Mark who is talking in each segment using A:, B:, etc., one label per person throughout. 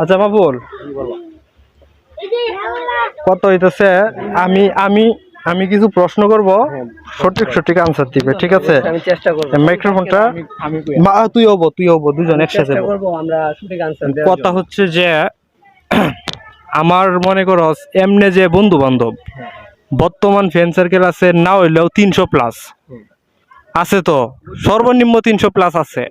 A: আচ্ছা বাবুল। কত হইতেছে? আমি আমি আমি কিছু প্রশ্ন করব। সঠিক সঠিক আনসার দিবে ঠিক আছে?
B: আমি চেষ্টা করব।
A: মাইক্রোফোনটা
B: আমি
A: মা তুই হব তুই হব দুজন একসাথে
B: চেষ্টা
A: বল।
B: আমরা সঠিক আনসার
A: কথা হচ্ছে যে আমার মনে করো এমনি যে বন্ধু বান্ধব বর্তমান ফ্রেন্ড সার্কেল আছে না হইলেও তিনশো প্লাস আছে তো? সর্বনিম্ন তিনশো প্লাস আছে।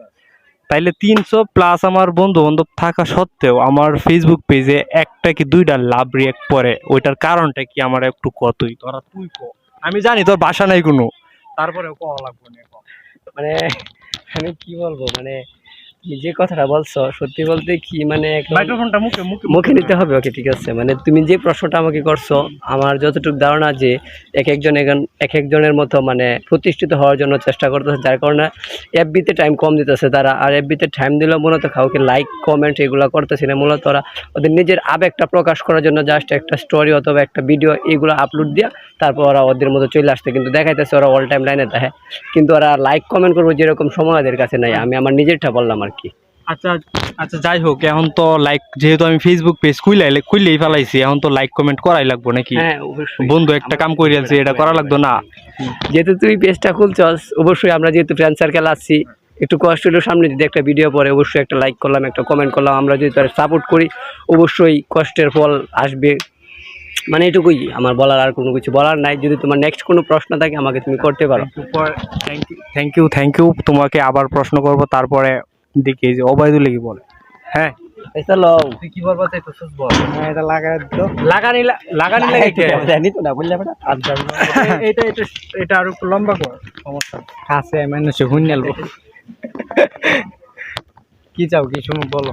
A: তাইলে তিনশো প্লাস আমার বন্ধু বান্ধব থাকা সত্ত্বেও আমার ফেসবুক পেজে একটা কি দুইটা লাভ রিয়াক্ট পরে ওইটার কারণটা কি আমার একটু কতই তোরা তুই ক। আমি জানি তোর বাসা নাই কোনো। তারপরে কওয়া
B: মানে আমি কি বলব? মানে যে কথাটা বলছো সত্যি বলতে কি মানে
A: মাইক্রোফোনটা মুখে মুখে
B: মুখে নিতে হবে ওকে ঠিক আছে? মানে তুমি যে প্রশ্নটা আমাকে করছ আমার যতটুকু ধারণা যে এক একজন এক একজনের মতো মানে প্রতিষ্ঠিত হওয়ার জন্য চেষ্টা করতেছে যার কারণে এফবিতে টাইম কম দিতেছে তারা। আর এফবিতে টাইম দিলেও মূলত কাউকে লাইক কমেন্ট এগুলো করতেছে না। মূলত ওরা ওদের নিজের আবেগটা প্রকাশ করার জন্য জাস্ট একটা স্টোরি অথবা একটা ভিডিও এগুলো আপলোড দিয়া তারপর ওরা ওদের মতো চলে আসছে। কিন্তু দেখাইতেছে ওরা অল টাইম লাইনে দেখে। কিন্তু ওরা লাইক কমেন্ট করব যেরকম সময় ওদের কাছে নাই। আমি আমার নিজেরটা বললাম আর কি?
A: আচ্ছা আচ্ছা যাই হোক এখন তো লাইক যেহেতু আমি ফেসবুক পেজ খুইলাই খুললেই ফেলাইছি এখন তো লাইক কমেন্ট করাই লাগবো নাকি?
B: হ্যাঁ
A: বন্ধু একটা কাম করে আছে এটা করা লাগতো না?
B: যেহেতু তুই পেজটা খুলছস অবশ্যই আমরা যেহেতু ফ্রেন্ড সার্কেল আসছি একটু কষ্ট হলেও সামনে যদি একটা ভিডিও পরে অবশ্যই একটা লাইক করলাম একটা কমেন্ট করলাম আমরা যদি তার সাপোর্ট করি অবশ্যই কষ্টের ফল আসবে। মানে এটুকুই আমার বলার আর কোনো কিছু বলার নাই। যদি তোমার নেক্সট কোনো প্রশ্ন থাকে আমাকে তুমি করতে পারো।
A: Thank you thank you thank you তোমাকে আবার প্রশ্ন করব তারপরে দেখি যে অবায়দুল্লে কি বলে? হ্যাঁ।
B: চলো
A: তুই কি বলবা চাইতেছিস বল
B: হ্যাঁ এটা লাগাই তো
A: লাগানি লাগানি লাগাইতে
B: জানি তো না বললে বেটা আচ্ছা
A: এটা এটা এটা আরও লম্বা কর। সমস্যা কাছে মানুষ হুইনালবো কি চাও কি শুনো বলো।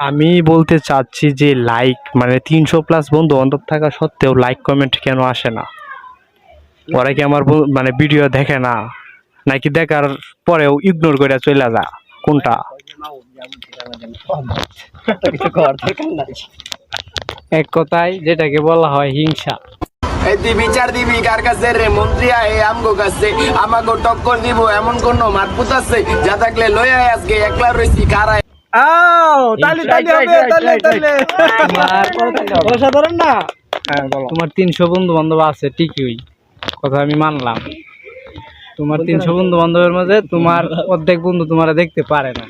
A: আমি বলতে চাচ্ছি যে লাইক মানে তিনশো প্লাস বন্ধু বান্ধব থাকা সত্ত্বেও লাইক কমেন্ট কেন আসে না? ওরা কি আমার বন্ধু- মানে ভিডিও দেখে না? নাকি দেখার পরেও ইগনোর করে চলে যা কোনটা? এক কথায় যেটাকে বলা হয় হিংসা।
C: দিবি কার কাছে রে? মন্ত্রী আয় আমগো কাছে। আমাগো টক্কর দিব এমন কোন মাতপুত আছে? যা থাকলে লই আয় আজকে একলা রইছি কারায়
A: আও তালি তালি হবে তালি তালি।
B: তোমার কথা থাকে হবে।
A: অসাধারণ না? তোমার তিনশো বন্ধু বান্ধব আছে ঠিকই। কথা আমি মানলাম। তোমার তিনশো বন্ধু বান্ধবের মাঝে তোমার অর্ধেক বন্ধু তোমার দেখতে পারে না।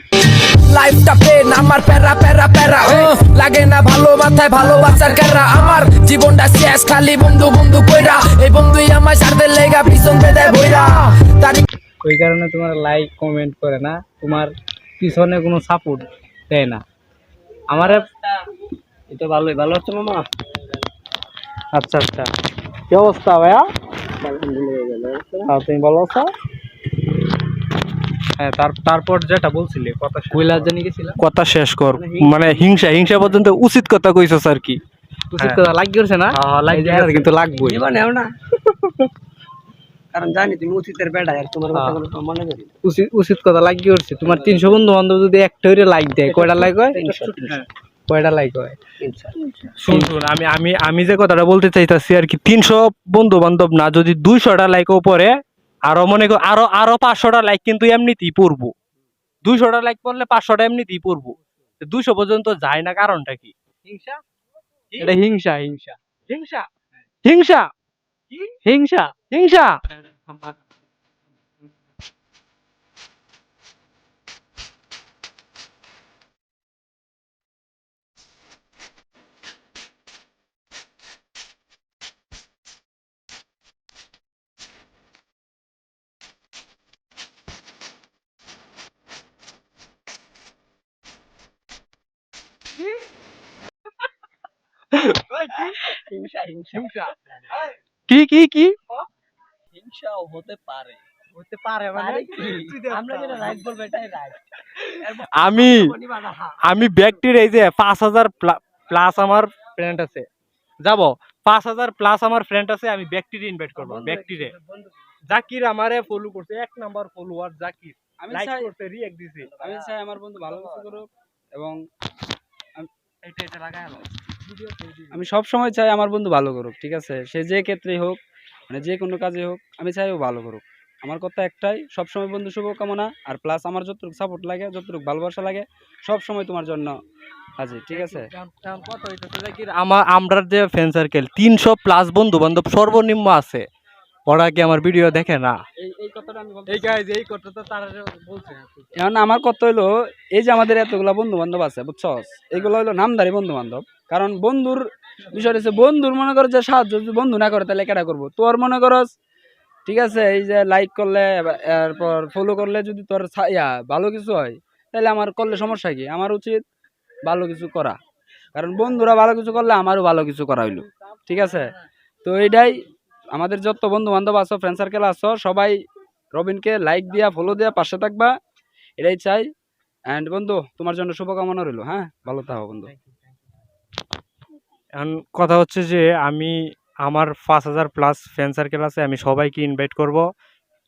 D: লাইফটা পেন আমার প্যারা প্যারা প্যারা ও। লাগে না ভালো মাথায় ভালোবাসার ক্যারা আমার জীবনটা শেষ খালি বন্ধু বন্ধু কইরা। এই বন্ধুই আমার সাথে লেগা পিছন বেঁধে বইরা। তারি
A: ওই কারণে তোমার লাইক কমেন্ট করে না। তোমার পিছনে কোনো সাপোর্ট দেয় না। আমার
B: এটা ভালোই। ভালো হচ্ছে মামা?
A: আচ্ছা আচ্ছা। কি অবস্থা ভাইয়া? হ্যাঁ, তুমি ভালো আছো? হ্যাঁ তার তারপর যেটা বলছিলে কথা
B: কইলা জানি গেছিলাম
A: কথা শেষ কর। মানে হিংসা হিংসা পর্যন্ত উচিত কথা কইছস আর কি।
B: উচিত কথা লাগিয়েছে না?
A: কিন্তু লাগবেই।
B: না। কারণ জানি তুমি উচিতের বেড়া আর তোমার কথা কোনো মনে করি
A: উচিত উচিত কথা লাগিয়ে উঠছে তোমার তিনশো বন্ধু বান্ধব যদি একটা করে লাইক দেয় কয়টা লাইক হয়। কয়টা লাইক হয়? শুন শুন আমি আমি আমি যে কথাটা বলতে চাইতাছি আর কি তিনশো বন্ধু বান্ধব না যদি দুইশোটা লাইকও পরে আরও মনে কর আরও আরও পাঁচশোটা লাইক কিন্তু এমনিতেই পড়ব। দুইশোটা লাইক পড়লে পাঁচশোটা এমনিতেই পড়ব। দুইশো পর্যন্ত যায় না কারণটা কি? হিংসা? এটা হিংসা হিংসা। হিংসা? হিংসা! হিংসা! হিংসা!
B: হিংসা হিংসা।
A: কি কি কি?
B: হিংসাও হতে পারে।
A: হতে পারে
B: পারে আমরা যেটা রাইট বলব এটাই রাইট
A: আমি আমি ব্যক্তির এই যে পাঁচ হাজার প্লাস আমার ফ্রেন্ড আছে। যাব পাঁচ হাজার প্লাস আমার ফ্রেন্ড আছে আমি ব্যক্তির ইনভাইট করব ব্যক্তিরে। জাকির আমারে ফলো করছে এক নাম্বার ফলোয়ার জাকির।
E: আমি
A: লাইক
E: চাই
A: করতে রিঅ্যাক্ট দিছে।
E: আমি চাই আমার বন্ধু ভালো কিছু করুক এবং
A: এটা এটা লাগাই আলো
E: আমি সব সময় চাই আমার বন্ধু ভালো করুক ঠিক আছে? সে যে ক্ষেত্রেই হোক মানে যে কোনো কাজে হোক আমি চাই ও ভালো করুক। আমার কথা একটাই সবসময় বন্ধু শুভকামনা আর প্লাস আমার যতটুকু সাপোর্ট লাগে যতটুকু ভালোবাসা লাগে সব সময় তোমার জন্য হাজির ঠিক আছে?
A: আমার আমরা যে ফ্রেন্ড সার্কেল তিনশো প্লাস বন্ধু বান্ধব সর্বনিম্ন আছে। ওরা কি আমার ভিডিও দেখে না?
E: এখন আমার কথা হইল এই যে আমাদের এতগুলা বন্ধু বান্ধব আছে বুঝছস? এগুলো হইল নামদারি বন্ধু বান্ধব কারণ বন্ধুর বিষয় হচ্ছে বন্ধুর মনে করো যে সাহায্য যদি বন্ধু না করে তাহলে কেটা করব? তোর মনে করস ঠিক আছে এই যে লাইক করলে এরপর ফলো করলে যদি তোর ইয়া ভালো কিছু হয় তাহলে আমার করলে সমস্যা কি? আমার উচিত ভালো কিছু করা। কারণ বন্ধুরা ভালো কিছু করলে আমারও ভালো কিছু করা হইল। ঠিক আছে? তো এইটাই আমাদের যত বন্ধু বান্ধব আছো ফ্রেন্ড সার্কেল আছো, সবাই রবিনকে লাইক দিয়া ফলো দিয়া, পাশে থাকবা, এটাই চাই। অ্যান্ড বন্ধু, তোমার জন্য শুভকামনা রইল হ্যাঁ? ভালো থাকো বন্ধু।
A: এখন কথা হচ্ছে যে, আমি আমার পাঁচ হাজার প্লাস ফ্রেন্ড সার্কেল আছে, আমি সবাইকে ইনভাইট করব।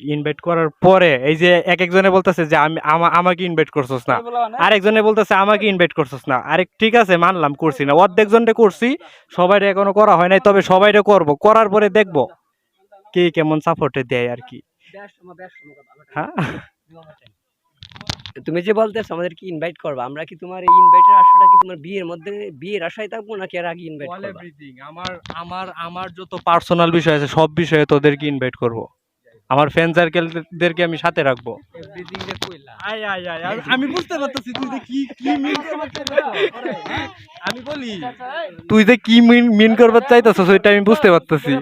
A: ইনভাইট করার পরে এই যে এক একজনে বলতেছে যে আমি আমাকে ইনভাইট করছস না। আরেকজনে বলতেছে আমাকে ইনভাইট করছস না। আরেক ঠিক আছে মানলাম করছি না। অর্ধেক জনটা করছি সবাইরে এখনও করা হয় নাই তবে সবাইরে করব। করার পরে দেখব কে কেমন সাপোর্টে দেয় আর কি। হ্যাঁ?
B: তুমি যে বলতেছো আমাদেরকে ইনভাইট করবা? আমরা কি তোমার এই ইনভাইটের আশাটা কি তোমার বিয়ের মধ্যে বিয়ের আশায় থাকব নাকি এর আগে ইনভাইট
A: অল
B: করবা?
A: আমার আমার আমার যত পার্সোনাল বিষয় আছে সব বিষয়ে তোদেরকে ইনভাইট করব। আমার ফ্রেন্ড সার্কেলদেরকে আমি সাথে রাখব। আয় আয় আয় আয়, আমি বুঝতে পারতেছি তুই যে কি কি মিন আমি বলি তুই যে কি মিন মিন করবার চাইতেছ ওইটা আমি বুঝতে পারতেছি।